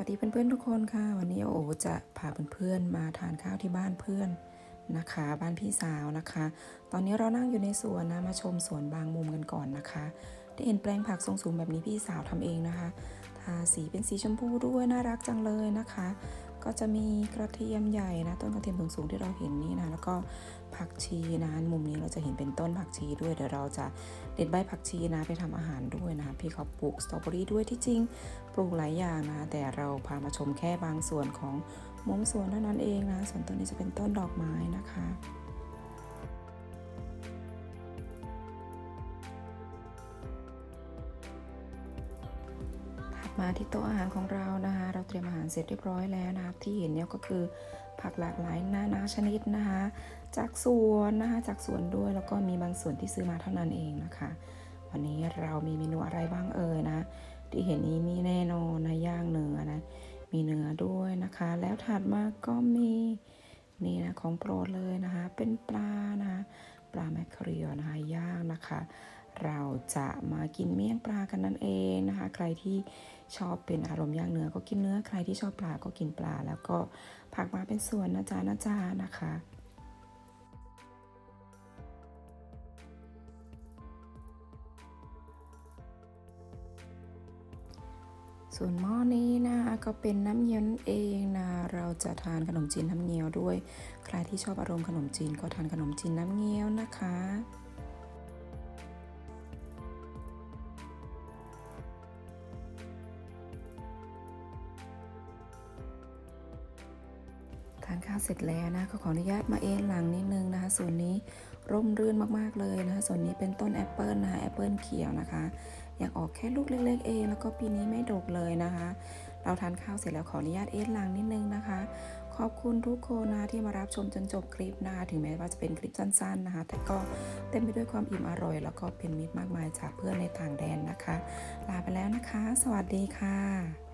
วัสดีเพื่อนๆทุกคนค่ะ วันนี้โอจะพาเพื่อนๆมาทานข้าวที่บ้านเพื่อนนะคะ บ้านพี่สาวนะคะ ตอนนี้เรานั่งอยู่ในสวนนะมาชมสวนบางมุมกันก่อนนะคะได้เห็นแปลงผักทรงสูงแบบนี้พี่สาวทำเองนะคะ ทาสีเป็นสีชมพูด้วยน่ารักจังเลยนะคะ ก็จะมีกระเทียมใหญ่นะ ต้นกระเทียมสูงๆที่เราเห็นนี่นะ แล้วก็ผักชีนะ มุมนี้เราจะเห็นเป็นต้นผักชีด้วย เดี๋ยวเราจะเด็ดใบผักชีนะ ไปทำอาหารด้วยนะ พี่เขาปลูกสตรอเบอรี่ด้วยที่จริงปลูกหลายอย่างนะ แต่เราพามาชมแค่บางส่วนของมุมสวนเท่านั้นเองนะ ส่วนต้นนี้จะเป็นต้นดอกไม้นะคะ มาที่โต๊ะอาหารของเรานะคะ เราเตรียมอาหารเสร็จเรียบร้อยแล้วนะคะที่เห็นเนี่ยก็คือผักหลากหลายนานาชนิดนะคะ จากสวนนะคะจากสวนด้วยแล้วก็มีบางส่วนที่ซื้อมาเท่านั้นเองนะคะ วันนี้เรามีเมนูอะไรบ้างเอ่ยนะที่เห็นนี้มีแน่นอนนะย่างเนื้อนะมีเนื้อด้วยนะคะ แล้วถัดมาก็มีนี่นะของโปรดเลยนะคะ เป็นปลานะคะปลาแมคเคอเรียนะคะย่างนะคะ เราจะมากินเมี่ยงปลากันนั่นเองนะคะ ใครที่ชอบเป็นอารมณ์ย่างเนื้อก็กินเนื้อ ใครที่ชอบปลาก็กินปลา แล้วก็ผักมาเป็นส่วนนะจ๊ะนะจ๊ะนะคะส่วนหม้อนี้นะก็เป็นน้ำเงี้ยวนั่นเองนะเราจะทานขนมจีนน้ำเงี้ยวด้วย ใครที่ชอบอารมณ์ขนมจีนก็ทานขนมจีนน้ำเงี้ยวนะคะ ทานข้าวเสร็จแล้วนะก็ขออนุญาตมาเอนหลังนิดนึงนะคะ ส่วนนี้ร่มรื่นมากๆเลยนะคะ ส่วนนี้เป็นต้นแอปเปิลนะคะแอปเปิลเขียวนะคะ ยังออกแค่ลูกเล็กๆเองแล้วก็ปีนี้ไม่ดกเลยนะคะ เราทานข้าวเสร็จแล้วขออนุญาตเอนหลังนิดนึงนะคะ ขอบคุณทุกคนนะที่มารับชมจนจบคลิปนะคะ ถึงแม้ว่าจะเป็นคลิปสั้นๆนะคะ แต่ก็เต็มไปด้วยความอิ่มอร่อย แล้วก็เป็นมิตรมากมายจากเพื่อนในต่างแดนนะคะ ลาไปแล้วนะคะ สวัสดีค่ะ